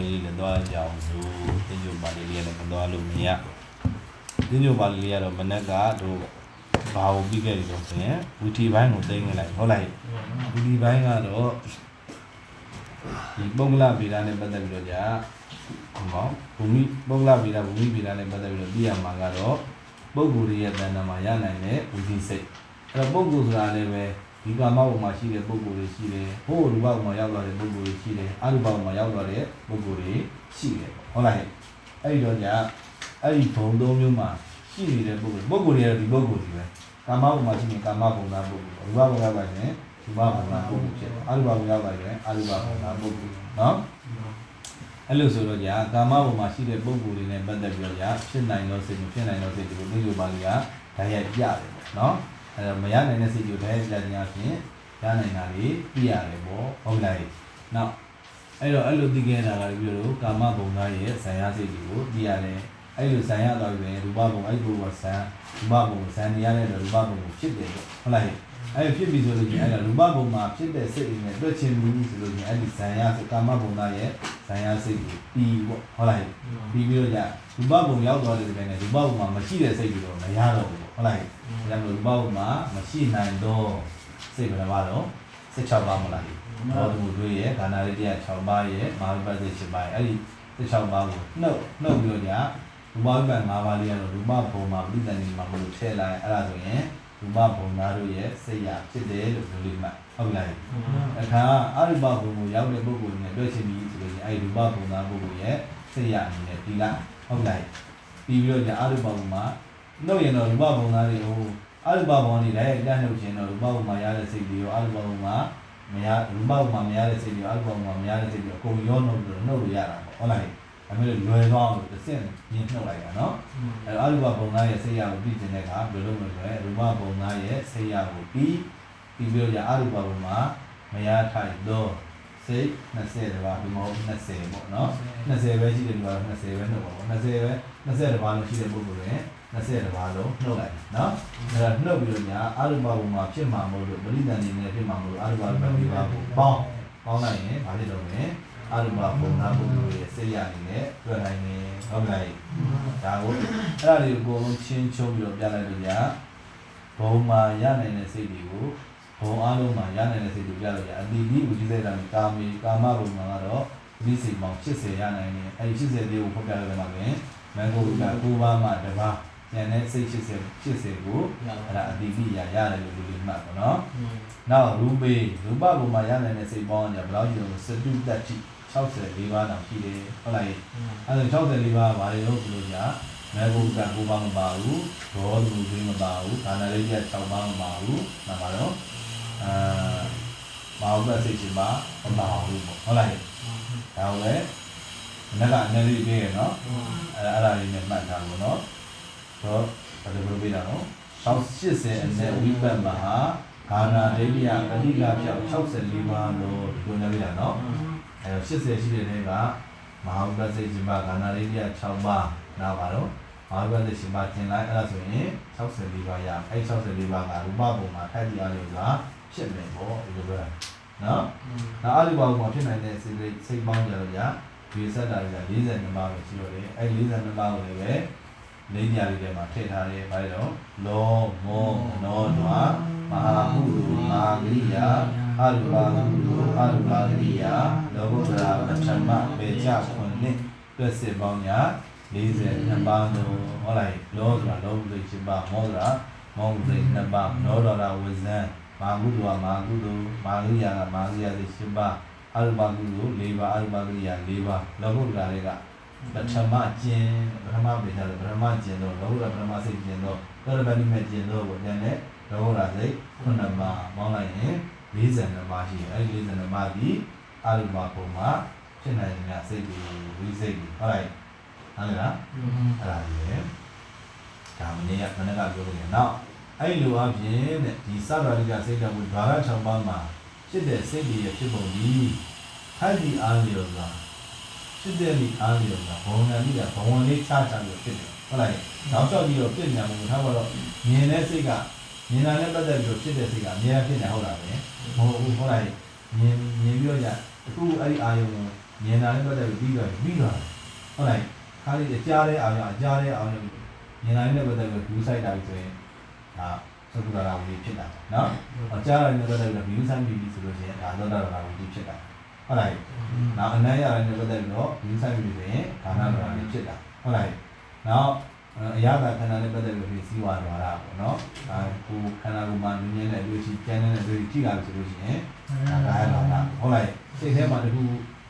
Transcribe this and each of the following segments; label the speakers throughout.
Speaker 1: လေးလေးလည်းသွားကြအောင်လို့တင်းညိုပါလေးလေးလည်းမသွားလို့မရတင်းညိုပါလေးလေးကတော့မနက်ကတို့ဘာကိုပြီးခဲ့ပြီဆိုရင်ဝီတီဘိုင်းကိုသိမ်းခဲ့လိုက်ဟုတ်လိုက်ဝီတီဘိုင်းကတော့ဒီပုံကလဗေဒနဲ့ပတ်သက်ပြီးတော့じゃဟောဘူမိပုံကလဗေဒဘူမိဗေဒနဲ့ပတ်သက်ပြီးတော့သိရမှာကတော့ပုဂ္ဂိုလ်ရဲ့တဏ္ဍာမှာရနိုင်တဲ့ဝီတီစိတ်အဲ့တော့ပုဂ္ဂိုလ်ဆိုတာလည်းပဲ ဒီကာမဘုံမှာရှိတဲ့ပုံကိုယ်တွေရှိတယ်ဟိုရူပဘုံမှာရောက်လာတဲ့ပုံကိုယ်တွေရှိတယ်အရူပဘုံမှာရောက်လာတဲ့ပုံကိုယ်တွေရှိတယ်ဟုတ်လားဟဲ့အဲ့ဒီတော့ညာအဲ့ဒီဘုံသုံးမျိုးမှာရှိနေတဲ့ပုံကိုယ်ပုံကိုယ်တွေကတော့ဒီပုံကိုယ်တွေပဲကာမဘုံမှာရှိရင်ကာမဘုံသားပုံကိုယ်ရူပဘုံရောက်လာရင်ရူပဘုံသားပုံကိုယ်ဖြစ်တယ်အရူပဘုံရောက်လာရင်အရူပဘုံသားပုံကိုယ်နော်အဲ့လိုဆိုတော့ညာကာမဘုံမှာရှိတဲ့ပုံကိုယ်တွေနဲ့ပတ်သက်ပြီးတော့ညာဖြစ်နိုင်တော့စိတ်မဖြစ်နိုင်တော့စိတ်ဒီလိုမျိုးပါလိမ့်ရဒါရိုက်ပြတယ်ပေါ့နော် အဲ့တော့မရနိုင်တဲ့စိတ်ကိုဓာတ်ရိုက်ပြခြင်းအပြင်ရနိုင်တာလေးပြရတယ်ပေါ့ဟုတ်လားနောက်အဲ့တော့အဲ့လိုသိခဲ့တာကပြီးတော့ကာမဘုံသားရဲ့ဇာယစိတ်တွေကိုသိရတယ်အဲ့လိုဇာယတော့ပြင်ရူပဘုံအဲ့ဒီဘုံကဇာရူပဘုံဇာနေရတဲ့ရူပဘုံကိုဖြစ်တယ်ပေါ့ဟုတ်လား အဲ့ဖြစ်ပြီဆိုလို့ရှိရင်အဲ့ဒါရူပဘုံမှာဖြစ်တဲ့စိတ်တွေနဲ့တွေ့ချင်းမူကြီးဆိုလို့ရှိရင်အဲ့ဒီဇံရဆိုကာမဘုံသားရဲ့ဇံရစိတ်ကိုပြီးပေါ့ဟုတ်လားပြီးပြီးတော့ညရူပဘုံရောက်သွားတဲ့ဒီပိုင်းနဲ့ရူပဘုံမှာမရှိတဲ့စိတ်တွေတော့မရတော့ဘူးပေါ့ဟုတ်လားဒါကြောင့်ရူပဘုံမှာမရှိနိုင်တော့စိတ်ဘယ်နှပါတော့16ပါးမလားဘောဓမူတို့ရဲ့ဒါနာရတိယ6ပါးရဲ့မဟာပတ်သက်7ပါးရဲ့အဲ့ဒီ16ပါးကိုနှုတ်နှုတ်ပြီးတော့ညရူပဘုံ5ပါးလေးရတော့ရူပဘုံမှာပြိတ္တန်ဒီမှာဘုလို့ထည့်လိုက်အဲ့ဒါဆိုရင် ရူပဘုံသားတို့ရဲ့စိတ်ရဖြစ်တယ်လို့ပြောလို့မှတ်ဟုတ်လားအခါအရူပဘုံကိုရောက်တဲ့ပုဂ္ဂိုလ်နဲ့တွေ့ချင်ပြီဆိုလို့ရှိရင်အဲ့ဒီရူပဘုံသားပုဂ္ဂိုလ်ရဲ့စိတ်ရအနေနဲ့ဒီလားဟုတ်လားပြီးပြီးတော့じゃအရူပဘုံမှာနှုတ်ရင်တော့ရူပဘုံသားတွေဟိုအရူပဘုံတွေလည်းလက်နှုတ်ခြင်းတော့ရူပဘုံမှာရတဲ့စိတ်တွေရောအရူပဘုံမှာမရရူပဘုံမှာမရတဲ့စိတ်တွေအရူပဘုံမှာမရတဲ့စိတ်တွေအကုန်ရောနှုတ်လို့နှုတ်လို့ရတာပေါ့ဟုတ်လား ဒါပေမဲ့လွယ်သွားလို့တစ်ဆင့်ညှင်းနှုတ်လိုက်တာနော်အဲ့တော့အရူပဘုံသားရဲ့ဆေးရကိုပြီးတင်တဲ့အခါဘယ်လိုလုပ်မလဲရူပဘုံသားရဲ့ဆေးရကိုပြီးပြီးပြီးတော့အရူပဘုံမှာမရထိုက်တော့စိတ်20တပါးဒီမဟုတ်20ပေါ့နော်20ပဲရှိတယ်ဒီမှာ20ပဲနှုတ်ပါပေါ့20ပဲ20တပါးလို့ရှိတဲ့ပုဂ္ဂိုလ်တွေ20တပါးလုံးနှုတ်လိုက်နော်အဲ့ဒါနှုတ်ပြီးတော့ညာအရူပဘုံမှာဖြစ်မှာမဟုတ်လို့ပရိသန်နေနဲ့ဖြစ်မှာမဟုတ်လို့အရူပဘုံမှာပေါင်းပေါင်းလိုက်ရင်ဘာဖြစ်တော့မလဲ အရူပဘုံသားပုဂ္ဂိုလ်ရဲ့စိတ်ရအနေနဲ့တွေ့နိုင်တယ်ဟုတ်ကဲ့ဒါကိုအဲ့ဒါတွေကိုအကုန်လုံးချင်းချုံပြီးတော့ပြလိုက်လို့ကြာဘုံမှာရနိုင်တဲ့စိတ်တွေကိုဘုံအားလုံးမှာရနိုင်တဲ့စိတ်တွေပြလို့ကြာအတိဒီဥဒိစေတံကာမေကာမဘုံမှာကတော့ဒီစိတ်ပေါင်း80ရနိုင်တယ်အဲ့ဒီ80တွေကိုဖော်ပြလိုက်မှာပြင်မန်ကိုကကိုးပါးမှတစ်ပါးဉာဏ်နဲ့စိတ်80 80ကိုအဲ့ဒါအတိဒီရရတယ်လို့ဒီလိုမှတ်ပါနော်နောက်ရူပေရူပဘုံမှာရနိုင်တဲ့စိတ်ပေါင်းကဘယ်လောက်ရှိလဲစတုတ္တိ 64ပါးတောင်ရှိတယ်ဟုတ်လားအဲဒါ64ပါးဘာတွေလို့ပြောလို့ကြာမေဘုကကိုပါမပါဘူးဘောဓမူကြီးမပါဘူးဒါနလေးကြီး6ပါးမပါဘူးနာမတော့အာမာဝတ်စိတ်ချင်းပါမပါဘူးပေါ့ဟုတ်လားဒါကိုပဲမနက်ကအနည်းလေးပြေးရနော်အဲအဲ့ဒါလေးနဲ့မှတ်ထားလို့နော်တော့ဘယ်လိုလုပ်ပေးတာနော်80အနဲ့ဝိပတ်မဟာဂာနာဒိဋ္ဌိယပဋိကပြောက်64ပါးလို့ပြောနေကြတာနော် အဲ80ရှိတဲ့ထဲကမဟာဝိပဿနာရှင်ပါခန္ဓာလေးပြ6ပါးနောက်ပါတော့မဟာဝိပဿနာရှင်ပါသင်လိုက်အဲ့ဒါဆိုရင်64ပါးရအဲ့64ပါးကရူပဘုံမှာထိုက်ပြရလို့ကဖြစ်မယ်ပေါ့ဒီလိုပဲနော်နောက်အရူပဘုံမှာဖြစ်နိုင်တဲ့စိတ်လေးစိတ်ပေါင်းကြလို့ရဒီစက်တာတွေက42ပါးပဲရှိတော့တယ်အဲ့42ပါးကိုလည်းပဲလေးညာလေးထဲမှာထည့်ထားတယ်ဘာလဲတော့လောမောနောဒွာမဟာမှုမာဂရိယာ အရူပါကုအရူပါကရိယာလောကုတ္တရာပထမပေချခွန်နှစ်တွက်စစ်ပေါင်းညာ42ပါးလို့ဟောလိုက်လောဆိုတာလောကုသိရှိပါမောဆိုတာမောကုသိ2ပါးနောတော်ရာဝဇံမာကုတုမာကုတုမာဂရိယာကမာဂရိယာသိရှိပါအရူပါကုတု4ပါးအရူပါကရိယာ4ပါးလောကုတ္တရာတွေကပထမကျင်ပထမပေချပထမကျင်တော့လောကုတ္တရာပထမစိတ်ကျင်တော့သောတပတိမဲ့ကျင်တော့ဘုရားနဲ့လောကုတ္တရာစိတ်9ပါးမောင်းလိုက်ရင် 42ပါးရှိတယ်အဲ့ဒီ42ပါးဒီအာရုံပါပုံမှာဖြစ်နိုင်တဲ့စိတ်တွေဝိစိတ်တွေဟုတ်လားဟုတ်လားအဲ့ဒါကြီးလေဒါမနေ့ကမနေ့ကပြောလို့ရနောက်အဲ့လိုအပြင်တဲ့ဒီစတာရိကစိတ်ကဝိဘာဂ6ပါးမှာဖြစ်တဲ့စိတ်တွေရဲ့ဖြစ်ပုံဒီထိုက်ဒီအားလျော်စွာဖြစ်တဲ့ဒီအားလျော်စွာဘဝနာတိကဘဝလေးချချလို့ဖြစ်တယ်ဟုတ်လားနောက်တော့ပြီးတော့ပြည့်ညာမှုထားပါတော့မြင်တဲ့စိတ်က မြင်တာနဲ့ပတ်သက်ပြီးတော့ဖြစ်တဲ့စိတ်ကအများကြီးဖြစ်နေဟုတ်လားပဲမဟုတ်ဘူးဟုတ်လားမြင်မြင်ပြီးတော့ညအခုအဲ့ဒီအာယုံကိုမြင်တာနဲ့ပတ်သက်ပြီးပြီးတော့ပြီးတော့ဟုတ်လားခါလေးကြားတဲ့အောင်အကြားတဲ့အောင်မြင်တာနဲ့ပတ်သက်ပြီး view site တာဆိုရင်ဒါသက္ကုရာဝီဖြစ်တာနော်အကြားရတဲ့ပတ်သက်ပြီး view site ပြီးပြီဆိုလို့ရှိရင်ဒါသောတာရာဝီဖြစ်တာဟုတ်လားနောက်အနမ်းရတဲ့ပတ်သက်ပြီးတော့ view site ပြီးဆိုရင်ဒါနရာဝီဖြစ်တာဟုတ်လားနောက် အရာကခန္ဓာနဲ့ပတ်သက်ပြီးစီးဝါသွားတာပေါ့နော်အဲကိုခန္ဓာကိုယ်မှာနည်းနည်းနဲ့တွေ့ရှိကျန်တဲ့တွေ့ထိလာပြီဆိုလို့ရှိရင်ဒါကာယလာတာဟုတ်လားစိတ်ထဲမှာတခု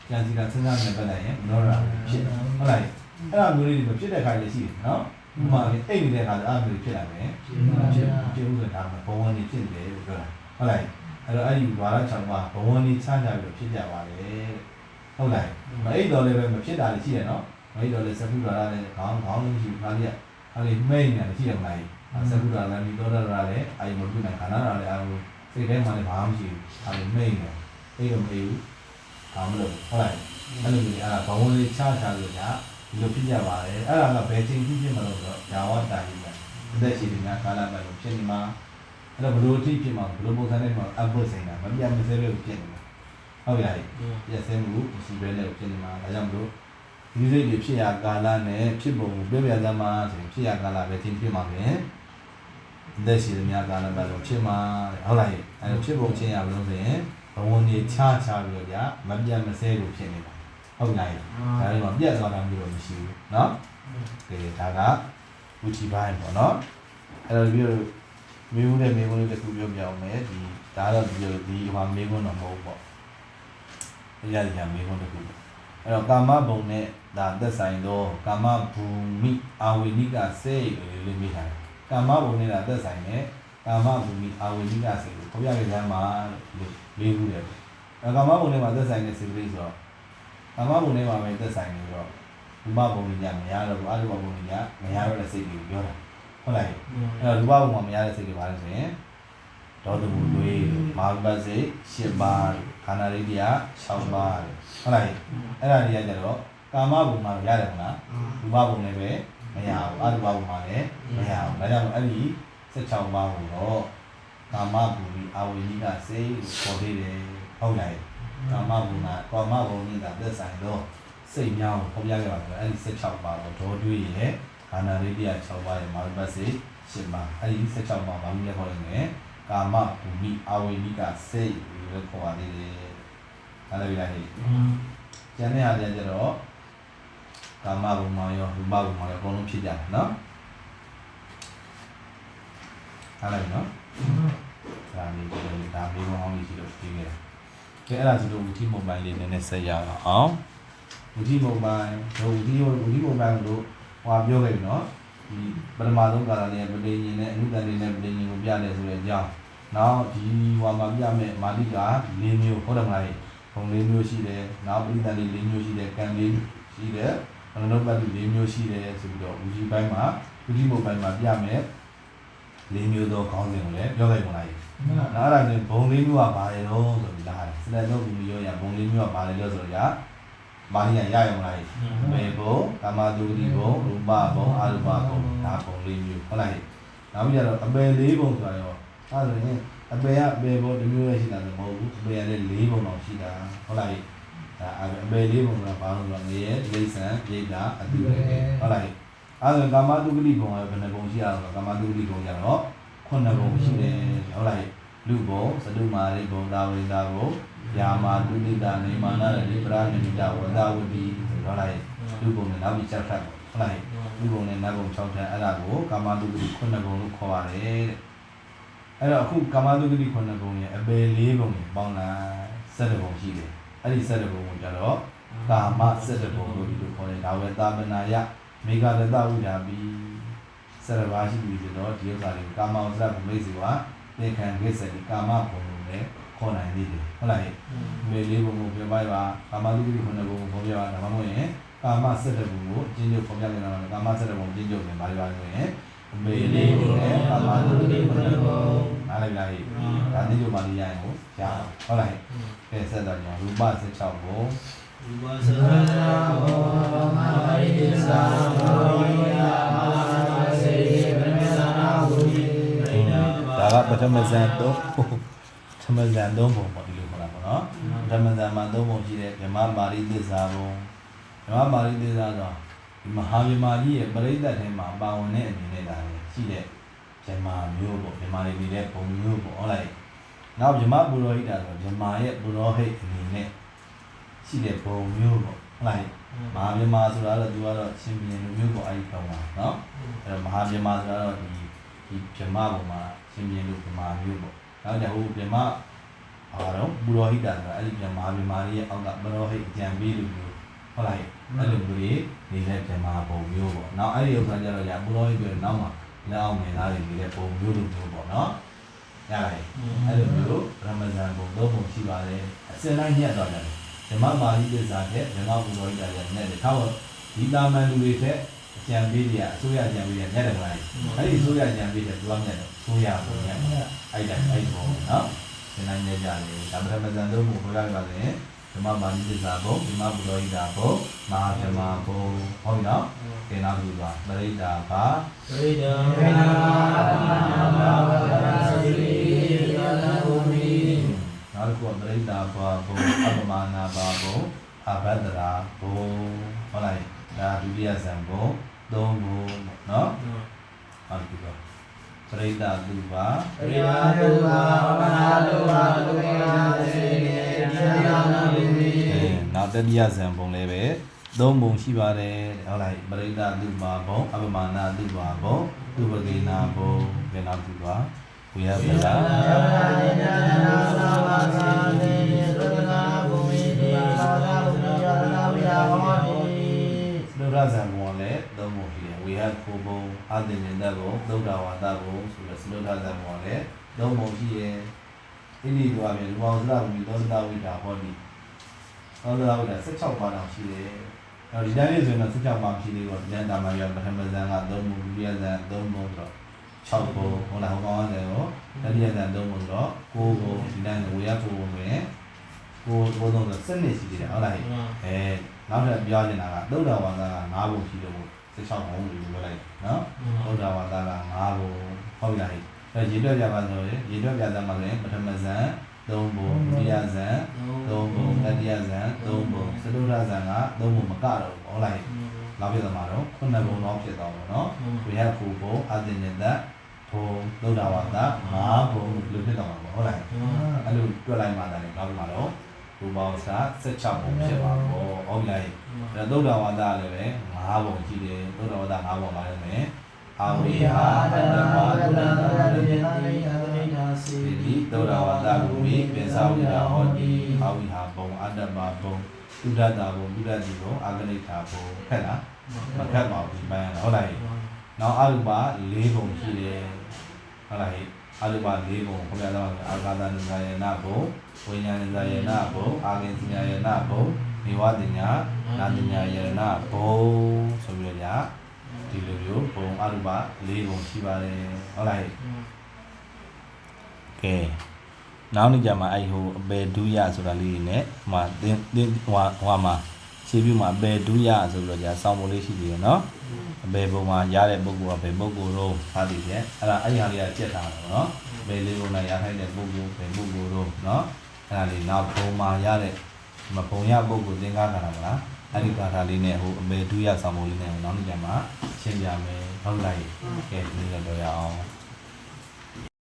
Speaker 1: ကြံစီတာစဉ်းစားနေပတ်သက်ရင်မနောရာဖြစ်ဟုတ်လားအဲ့ဒါမျိုးလေးတွေဖြစ်တဲ့ခါလေးရှိတယ်နော်ဥပမာအိတ်နေတဲ့ခါကျအဲ့ဒါမျိုးဖြစ်လာမယ်ဖြစ်ဖြစ်ဥစ္စာဒါမှဘဝနေဖြစ်တယ်လို့ပြောတာဟုတ်လားအဲ့တော့အဲ့ဒီဝါရ6ပါးဘဝနေချမ်းကြပြီးဖြစ်ကြပါလေဟုတ်လားမအိတ်တော်လည်းပဲမဖြစ်တာလည်းရှိတယ်နော်မ အိတ်တော်လည်းစကုဒ္ဒရာလည်းခေါင်းခေါင်းလုံးရှိခါလေးအဲ့ဒီမိတ်နေတယ်ရှိတယ်မလားစကုဒ္ဒရာလည်းဒီတော်ဒရာလည်းအာယမုဒ္ဒနာခန္ဓာရာလည်းအာစိတ်ထဲမှာလည်းဘာမှမရှိဘူးအဲ့ဒီမိတ်နေအိတ်တော့မအိတ်ဘူးဘာမလို့ဟုတ်လားအဲ့လိုမျိုးအဲ့ဒါဘဝနေချချလို့ညာဒီလိုဖြစ်ကြပါလေအဲ့ဒါကဘယ်ချိန်ဖြစ်ဖြစ်မလို့ဆိုတော့ယာဝတ္တာကြီးပဲအသက်ရှင်နေတာကာလပတ်လို့ဖြစ်နေမှာအဲ့တော့ဘလို့တိဖြစ်မှာဘလို့ပုံစံနဲ့မှာအပ်ဖို့ဆိုင်တာမပြတ်မစဲလို့ဖြစ်နေတာဟုတ်ပြီလားပြည့်စဲမှုမရှိဘဲနဲ့ဖြစ်နေမှာဒါကြောင့်မလို့ ဒီစိတ်တွေဖြစ်ရကာလနဲ့ဖြစ်ပုံကိုပြပြသမှာဆိုရင်ဖြစ်ရကာလပဲချင်းဖြစ်မှာပဲအသက်ရှင်နေတာကာလပတ်လို့ဖြစ်မှာဟုတ်လားအဲ့တော့ဖြစ်ပုံချင်းရဘလို့ဆိုရင်ဘဝနေချချပြီးတော့ကြာမပြတ်မစဲလို့ဖြစ်နေတာဟုတ်လားဒါတွေမှာပြတ်သွားတာမျိုးတော့မရှိဘူးเนาะ ကဲဒါကဝီချီပိုင်းပေါ့နော်အဲ့တော့ပြီးတော့မေဦးနဲ့မေဦးလေးတစ်ခုပြောပြအောင်မယ်ဒီဒါတော့ဒီလိုဒီဟိုမေကွန်းတော့မဟုတ်ပေါ့အရာကြီးကမေကွန်းတစ်ခုပေါ့ အဲ့တော့ကာမဘုံနဲ့ဒါသက်ဆိုင်သောကာမဘူမိအာဝိနိကစေလို့လေးမိထားတယ်ကာမဘုံနဲ့ဒါသက်ဆိုင်တဲ့ကာမဘူမိအာဝိနိကစေလို့ခေါ်ပြခဲ့ကြမှာလို့လေးခုတယ်အဲ့ကာမဘုံနဲ့မှာသက်ဆိုင်တဲ့စေတိဆိုတော့ကာမဘုံနဲ့မှာပဲသက်ဆိုင်နေတော့ရူပဘုံညမရတော့ဘူးအရူပဘုံညမရတော့တဲ့စိတ်ကိုပြောတာဟုတ်လားအဲ့တော့ရူပဘုံမှာမရတဲ့စိတ်တွေပါလို့ဆိုရင် ဒေါသမှုတွေမာဂပတ်စိတ်၈ပါးခန္ဓာရိတ္တရာ6ပါးဟုတ်လားအဲ့ဒါတွေကကြတော့ကာမဘုံမှာရတယ်မလားရူပဘုံလည်းပဲမရဘူးအရူပဘုံမှာလည်းမရဘူးဒါကြောင့်အဲ့ဒီ16ပါးကိုတော့ကာမဘုံဒီအဝိနိကစိတ်ကိုခေါ်သေးတယ်ဟုတ်လားကာမဘုံကကာမဘုံနဲ့သက်ဆိုင်တော့စိတ်များကိုဖော်ပြခဲ့ပါဆိုအဲ့ဒီ16ပါးတော့ဒေါ်တွေးရဲ့ခန္ဓာလေးတရား6ပါးရဲ့မာရပတ်စိ10ပါးအဲ့ဒီ16ပါးဘာလို့လဲခေါ်လဲလဲ ကာမဘူမိအဝိနိကစိတ်လို့ခေါ်ပါသေးတယ်အဲ့ဒါလည်းဟဲ့ကျန်တဲ့ဟာတွေကျတော့ကာမဘုံမှာရောရူပဘုံမှာရောအကုန်လုံးဖြစ်ကြတယ်နော်အဲ့ဒါနော်ဒါလေးဒါလေးဘောင်းလေးရှိလို့ပြီးခဲ့တယ်ကဲအဲ့ဒါဆိုတော့ဝီတီမိုဘိုင်းလေးနည်းနည်းဆက်ရအောင်ဝီဒီမုံပိုင်းဒုဝီဒီဝီဒီမုံပိုင်းတို့ဟွာပြောခဲ့ပြီနော်ဒီပထမဆုံးကာလလေးပဋိညာဉ်နဲ့အနုတန်လေးနဲ့ပဋိညာဉ်ကိုပြတယ်ဆိုတဲ့အကြောင်း နောက်ဒီဟွာမှာပြမဲ့မာတိက၄မျိုးဟုတ်တယ်မလားဘုံ၄မျိုးရှိတယ်နောက်ပဋိသန္ဓေ၄မျိုးရှိတယ်ကံ၄ရှိတယ်အနုပတ္တိ၄မျိုးရှိတယ်ဆိုပြီးတော့ဝီဒီပိုင်းမှာဝီဒီမုံပိုင်းမှာပြမဲ့၄မျိုးသောခေါင်းစဉ်ကိုလည်းပြောခဲ့ပုံလိုက်နောက်အဲ့ဒါဆိုဘုံ၄မျိုးကဘာလဲတော့ဆိုပြီးလားစလက်တော့ဘူးပြောရဘုံ၄မျိုးကဘာလဲလို့ဆိုတော့မာရိယရရုံလားမေဘုံကာမတုတိဘုံရူပဘုံအရူပဘုံဒါဘုံလေးမျိုးဟုတ်လားနောက်ပြီးတော့အပယ်လေးဘုံဆိုတာရော အဲ့ဒါဆိုရင်အပယ်ကအပယ်ဘုံတစ်မျိုးပဲရှိတာမဟုတ်ဘူးအပယ်ကလည်းလေးဘုံတော့ရှိတာဟုတ်လားဒါအပယ်လေးဘုံကဘာလို့လဲငရဲလိษံပြိတ္တာအတုပဲဟုတ်လားအဲ့ဒါကာမတုတိဘုံကဘယ်နှဘုံရှိရတော့ကာမတုတိဘုံကြတော့ခုနှစ်ဘုံရှိတယ်ဟုတ်လားလူဘုံသတုမာရိဘုံသာဝိတာဘုံယာမာတုတိတာနေမာနရတိပရဏိတဝဇဝတိဟုတ်လားလူပုံနဲ့နောက်ပြီး6ထပ်ပေါ့ဟုတ်လားလူပုံနဲ့နောက်ပုံ6ထပ်အဲ့ဒါကိုကာမတုဂတိ9ပုံလို့ခေါ်ပါတယ်တဲ့ အဲ့တော့အခုကာမတုဂတိ9ပုံရဲ့အပယ်၄ပုံကိုပေါင်းလိုက်7ပုံရှိတယ်အဲ့ဒီ7ပုံကိုကြတော့ကာမ7ပုံလို့ဒီလိုခေါ်တယ်ဒါဝေတာမနာယမေဃရတဝိဒါပိ7ပါးရှိပြီဆိုတော့ဒီဥစ္စာတွေကိုကာမဥစ္စာဘုမိတ်စီကသင်္ခံကိစ္စဒီကာမပုံလို့လည်းခေါ်နိုင်သေးတယ်ဟုတ်လားမေလေးပုံကိုပြောပါပါကာမတုဂတိ9ပုံကိုပြောပြပါဒါမှမဟုတ်ရင်ကာမစက်တဲ့ဘုံကိုအကျဉ်းချုပ်ဖော်ပြနေတာကာမစက်တဲ့ဘုံအကျဉ်းချုပ်ပြန်ပါလိပါလို့ရင်အ မေလေးကိုလည်းကာမတုတိဘုံနားလိုက်လိုက်ဒါတိကျမှလေးရရင်ကိုရဟုတ်လားကဲဆက်တော့ညရူပ16ဘုံ
Speaker 2: ဥပသနာဘောမာရိသသာဘောယမာစေပရမေသနာဝုဒိပရိနာ
Speaker 1: ဒါကပထမဇန်3ပထမဇန်3ဘုံပေါ့ဒီလိုခေါ်တာပေါ့နော်နော်ဓမ္မဇန်မှာသုံးပုံရှိတယ်ဗြဟ္မပါဠိသစ္စာဘုံဗြဟ္မပါဠိသစ္စာဆိုဒီ မဟာဗြဟ္မာကြီးရဲ့ပရိသတ်ထဲမှာပါဝင်တဲ့အနေနဲ့ဒါလည်းရှိတဲ့ဗြဟ္မာမျိုးပေါ့ဗြဟ္မာတွေနေတဲ့ပုံမျိုးပေါ့ဟုတ်လားနောက်ဗြဟ္မပုရောဟိတဆိုဗြဟ္မာရဲ့ပုရောဟိတ်အနေနဲ့ရှိတဲ့ပုံမျိုးပေါ့ဟုတ်လားမဟာဗြဟ္မာဆိုတာတော့သူကတော့ရှင်ဘုရင်လူမျိုးပေါ့အဲ့ဒီပုံပါနော်အဲ့တော့မဟာဗြဟ္မာဆိုတာတော့ဒီဒီဗြဟ္မာပုံမှာရှင်ဘုရင်လူဗြဟ္မာမျိုးပေါ့နောက်ကြဟိုဗြဟ္မာအားတော့ဘူရောဟိတဆိုတာအဲ့ဒီပြန်မာမြမာလေးရဲ့အောက်ကဘရောဟိတ်အကြံပေးလူမျိုး ဟုတ်လားအဲ့လိုမျိုးတွေနေတဲ့ပြန်မာပုံမျိုးပေါ့နောက်အဲ့ဒီဥစ္စာကြတော့ညာဘူရောဟိတ်ပြောနောက်မှာလက်အောင်ငယ်သားတွေနေတဲ့ပုံမျိုးလိုမျိုးပေါ့နော်ရပါတယ်အဲ့လိုမျိုးရမဇန်ပုံသုံးပုံရှိပါတယ်အစင်တိုင်းညက်တော့တယ်ဓမ္မမာရိသစ္စာတဲ့ဓမ္မဘူရောဟိတရဲ့နဲ့တယ်ထားတော့ဒီတာမန်လူတွေထက်အကြံပေးတွေကအစိုးရအကြံပေးတွေညက်တယ်မလားအဲ့ဒီအစိုးရအကြံပေးတဲ့သူကညက်တယ်အစိုးရပုံညက်အဲ့ဒါအဲ့ဒီပုံနော်သင်နိုင်ကြကြတယ်ဒါပထမဇန်သုံးခုခေါ်ရပါလေ ဓမ္မပါဠိသစ္စာဘုံဓမ္မပုရောဟိတာဘုံမဟာဓမ္မဘုံဟုတ်ပြီနော်သင်္နာပြုပါပရိဒါဘာ
Speaker 2: ပရိဒံဝိနာဘာဝရစီယတဘုမိ
Speaker 1: နောက်တစ်ခုကပရိဒါဘာဘုံအပမနာဘာဘုံအဘဒ္ဒရာဘုံဟုတ်လားဒါဒုတိယဇန်ဘုံသုံးဘုံနော်ဟုတ်ပြီပါ ပရိဒါသူပါ
Speaker 2: ပရိယာတုဘာဝနာတုဘာတုကေနာစေနေတိယနာဘုမိ
Speaker 1: အဲနောက်တတိယဇန်ဘုံလည်းပဲသုံးဘုံရှိပါတယ်တဲ့ဟုတ်လားပရိဒါသူပါဘုံအပမနာသူပါဘုံသူပကေနာဘုံဘယ်နောက်သူပါဝိယပလာ
Speaker 2: ယမနာတိနာနာသာဝသာတိသုဒနာ
Speaker 1: ဝိဟခိုဘုံအာသင်္နတဘုံသုဒ္ဓဝါဒဘုံဆိုတော့သုရဇံဘုံလည်းသုံးဘုံရှိတယ်ဣတိဘုရားမြေလူအောင်စရဘုံသောတဝိတာဟောတိသောတဝိတာ16ပါးတောင်ရှိတယ်နောက်ဒီတိုင်းလေးဆိုရင်တော့16ပါးရှိသေးတော့ဉာဏ်တာမှာရပထမဇန်က3ဘုံဒုတိယဇန်3ဘုံဆိုတော့6ဘုံဟုတ်လားဟောကောင်းတယ်ရောတတိယဇန်3ဘုံဆိုတော့9ဘုံဒီတိုင်းဝေယခိုဘုံဆိုရင်ကိုဘုံတော့7နှစ်ရှိသေးတယ်ဟုတ်လားအဲနောက်ထပ်ပြောနေတာကသုဒ္ဓဝါဒက9ဘုံရှိလို့16ဘုံ လို့ပြောလိုက်နော်သုဒ္ဓဝါဒက9ဘုံဟုတ်လားအဲရေတွက်ပြပါဆိုရင်ရေတွက်ပြသမှာလည်းပထမဇန်3ဘုံဒုတိယဇန်3ဘုံတတိယဇန်3ဘုံသတုဒ္ဓဇန်က3ဘုံမကတော့ဟုတ်လားနောက်ပြသမှာတော့9ဘုံတော့ဖြစ်သွားပါတော့ဝိဟကုဘုံအတင်ညတဘုံသုဒ္ဓဝါဒ9ဘုံလို့ဖြစ်သွားမှာပေါ့ဟုတ်လားအဲ့လိုတွက်လိုက်မှလည်းနောက်ပြမှာတော့ဘူပေါင်းစာ16ဘုံဖြစ်ပါပေါ့ဟုတ်လားဒါသုဒ္ဓဝါဒလည်းပဲ ၅ပုံရှိတယ်သုဒ္ဓဝါဒ၅ပုံပါလိမ့်မယ်အာဝိဟာတတ္တမသုဒ္ဓဝါဒတိဒီသုဒ္ဓဝါဒဘူမိပိသဝိဒဟောတိအာဝိဟာပုံအတ္တမပုံသုဒ္ဓတာပုံသုဒ္ဓတိပုံအာဂလိတာပုံဖက်လားမဖက်ပါဘူးဒီပိုင်းဟုတ်လားနောက်အရုပ၄ပုံရှိတယ်ဟုတ်လားအရုပ၄ပုံခေါ်ရတော့အာဂတနိဇာယနာပုံဝိညာဉ်နိဇာယနာပုံအာဂင်စညာယနာပုံ မိဝတညာနာတညာယရဏဘုံဆိုပြီးတော့ညာဒီလိုမျိုးဘုံအရုပ၄ဘုံရှိပါတယ်ဟုတ်လားကဲနောက်နေ့ကျမှအဲ့ဟိုအပေဒုယဆိုတာလေးတွေနဲ့ဟိုမှာသင်သင်ဟိုဟာဟိုမှာခြေပြုမှာအပေဒုယဆိုပြီးတော့ညာစောင်းပုံလေးရှိသေးတယ်နော်အပေဘုံမှာရတဲ့ပုဂ္ဂိုလ်ကဘယ်ပုဂ္ဂိုလ်တော့ဟာဒီကျက်အဲ့ဒါအဲ့ဒီဟာလေးကကြက်တာနော်အပေလေးဘုံနဲ့ရထိုက်တဲ့ပုဂ္ဂိုလ်ဘယ်ပုဂ္ဂိုလ်တော့နော်အဲ့ဒါလေးနောက်ဘုံမှာရတဲ့ မဘုံရပုဂ္ဂိုလ်သင်္ကားတာမလားအဲ့ဒီကာထာလေးနဲ့ဟိုအမေဒုရဆောင်မိုးလေးနဲ့နောက်နေ့ကျမှရှင်းပြမယ်ဟုတ်လားကဲဒီလိုတော့ရအောင်